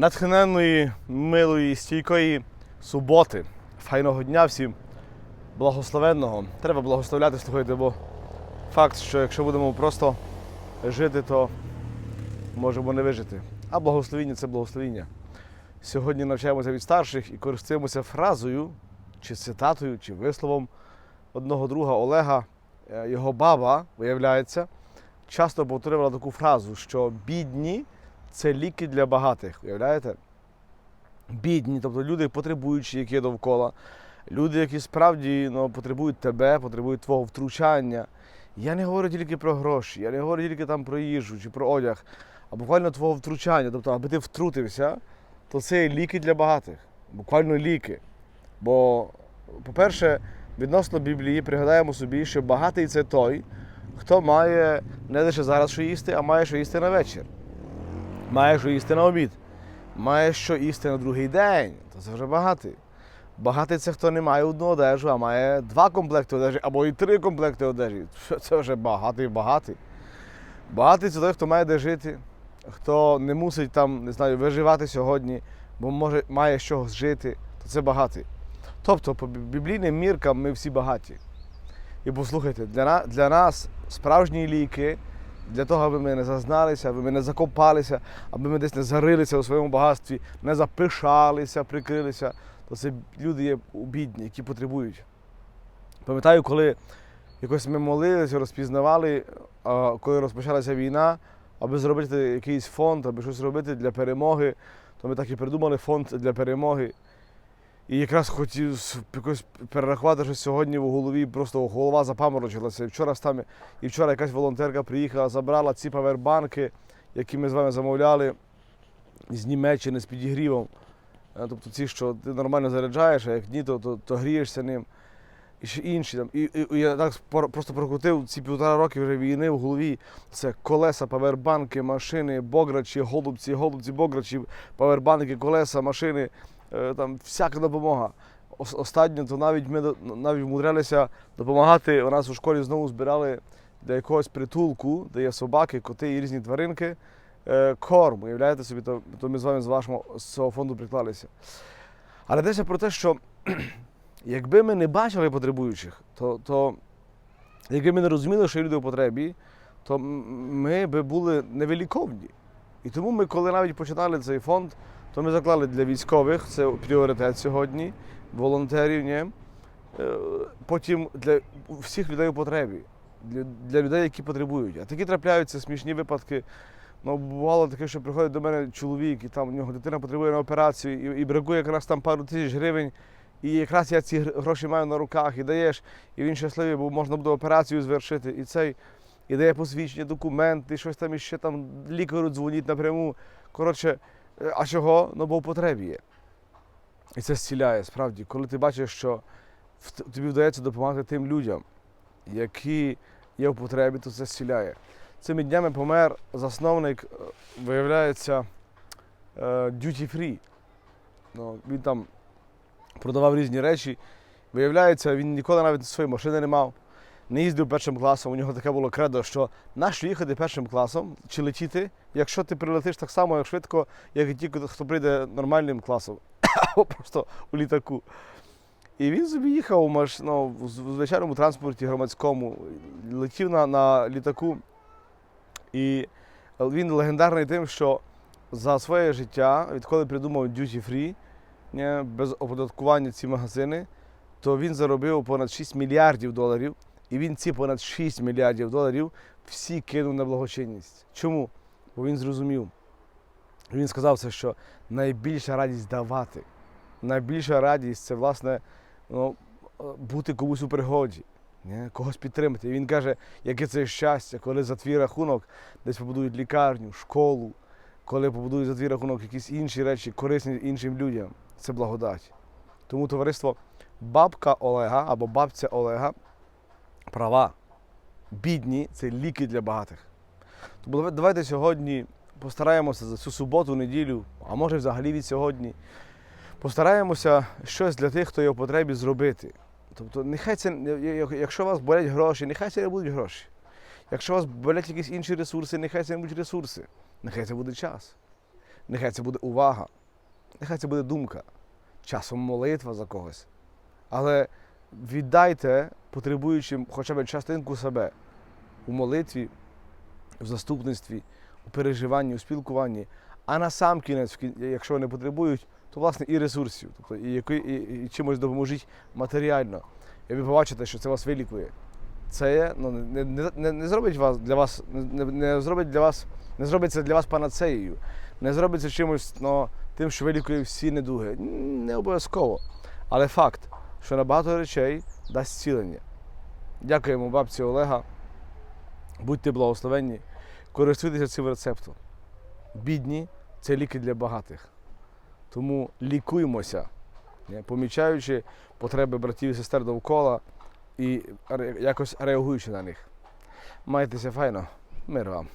натхненної, милої, стійкої суботи. Файного дня всім благословенного. Треба благословляти, слухайте, бо факт, що якщо будемо просто жити, то можемо не вижити. А благословіння це благословіння. Сьогодні навчаємося від старших і користуємося фразою, чи цитатою, чи висловом одного друга Олега. Е, Його баба, виявляється, часто повторювала таку фразу, що бідні це ліки для багатих. Уявляєте? Бідні, тобто люди потребуючі, які є довкола, люди, які справді ну, потребують тебе, потребують твого втручання. Я не говорю тільки про гроші, я не говорю тільки там про їжу чи про одяг, а буквально твого втручання. Тобто, аби ти втрутився, то це ліки для багатих. Буквально ліки. Бо, по-перше, відносно Біблії пригадаємо собі, що багатий це той, хто має не лише зараз що їсти, а має що їсти на вечір. Має що їсти на обід. Має що їсти на другий день. То це вже багатий. Багатий це хто не має одну одежу, а має два комплекти одежі або і три комплекти одежі. Це вже багатий багатий. Багатий це той, хто має де жити, хто не мусить там, не знаю, виживати сьогодні, бо може має з чогось жити, то це багатий. Тобто, по біблійним міркам ми всі багаті. І послухайте, для, для нас справжні ліки, для того, аби ми не зазналися, аби ми не закопалися, аби ми десь не зарилися у своєму багатстві, не запишалися, прикрилися, то це люди є бідні, які потребують. Пам'ятаю, коли якось ми молилися, розпізнавали, коли розпочалася війна, аби зробити якийсь фонд, аби щось робити для перемоги, то ми так і придумали фонд для перемоги. І якраз хотів якось перерахувати, що сьогодні в голові просто голова запаморочилася. І вчора там, і вчора якась волонтерка приїхала, забрала ці павербанки, які ми з вами замовляли з Німеччини з підігрівом. Е, Тобто ці, що ти нормально заряджаєш, а як ні, то, то, то грієшся ним. І ще інші там. І, і, і я так просто прокрутив ці півтора роки вже війни в голові. Це колеса, павербанки, машини, бограчі, голубці, голубці, бограчі, павербанки, колеса, машини, там всяка допомога. Ос- Останньо, то навіть ми навіть вмудрялися допомагати. У нас у школі знову збирали для якогось притулку, де є собаки, коти і різні тваринки. е, Корм, уявляєте собі, то, то ми з вами з вашого з цього фонду приклалися. Але йдеться про те, що якби ми не бачили потребуючих, то, то якби ми не розуміли, що є люди у потребі, то ми би були невеликовні. І тому ми, коли навіть починали цей фонд, то ми заклали для військових, це пріоритет сьогодні, волонтерів, ні? Е, потім для всіх людей у потребі, для, для людей, які потребують. А такі трапляються смішні випадки. Ну, бувало таке, що приходить до мене чоловік, і там у нього дитина потребує на операцію, і, і бракує якраз там пару тисяч гривень. І якраз я ці гроші маю на руках і даєш, і він щасливий, бо можна буде операцію звершити. І цей і дає посвідчення, документи, щось там іще там лікарю дзвонить напряму. Коротше, а чого? Ну бо в потребі є. І це зціляє, справді, коли ти бачиш, що тобі вдається допомагати тим людям, які є в потребі, то це зціляє. Цими днями помер засновник, е, виявляється, е, Duty Free. Ну, він там продавав різні речі. Виявляється, він ніколи навіть своєї машини не мав, не їздив першим класом. У нього таке було кредо, що нащо їхати першим класом чи летіти, якщо ти прилетиш так само, як швидко, як і ті, хто прийде нормальним класом, або просто у літаку. І він собі їхав ну, в звичайному транспорті громадському, летів на, на літаку. І він легендарний тим, що за своє життя, відколи придумав Duty Free, без оподаткування ці магазини, то він заробив понад 6 мільярдів доларів. І він ці понад 6 мільярдів доларів всі кинув на благочинність. Чому? Бо він зрозумів. Він сказав це, що найбільша радість давати. Найбільша радість це, власне, ну, бути комусь у пригоді, ні? когось підтримати. І він каже, яке це щастя, коли за твій рахунок десь побудують лікарню, школу, коли побудують за твій рахунок якісь інші речі, корисні іншим людям. Це благодать. Тому товариство бабка Олега або бабця Олега права. Бідні це ліки для багатих. Тому давайте сьогодні постараємося за цю суботу, неділю, а може взагалі від сьогодні, постараємося щось для тих, хто є в потребі, зробити. Тобто, нехай це, якщо вас болять гроші, нехай це не будуть гроші. Якщо у вас болять якісь інші ресурси, нехай це не будуть ресурси. Нехай це буде час. Нехай це буде увага, нехай це буде думка, часом молитва за когось. Але віддайте потребуючим хоча б частинку себе у молитві, в заступництві, у переживанні, у спілкуванні. А на сам кінець, якщо вони потребують, то власне і ресурсів, тобто і, який- і, і чимось допоможіть матеріально. І ви побачите, що це вас вилікує. Це ну, не, не, не, зробить вас для вас, не, не зробить для вас, не зробить це для вас панацеєю, не зробить це чимось ну, тим, що вилікує всі недуги. Не обов'язково. Але факт, що на багато речей дасть зцілення. Дякуємо бабці Олега. Будьте благословенні, користуйтеся цим рецептом. Бідні це ліки для багатих. Тому лікуймося, не, помічаючи потреби братів і сестер довкола і якось реагуючи на них. Майтеся файно, мир вам.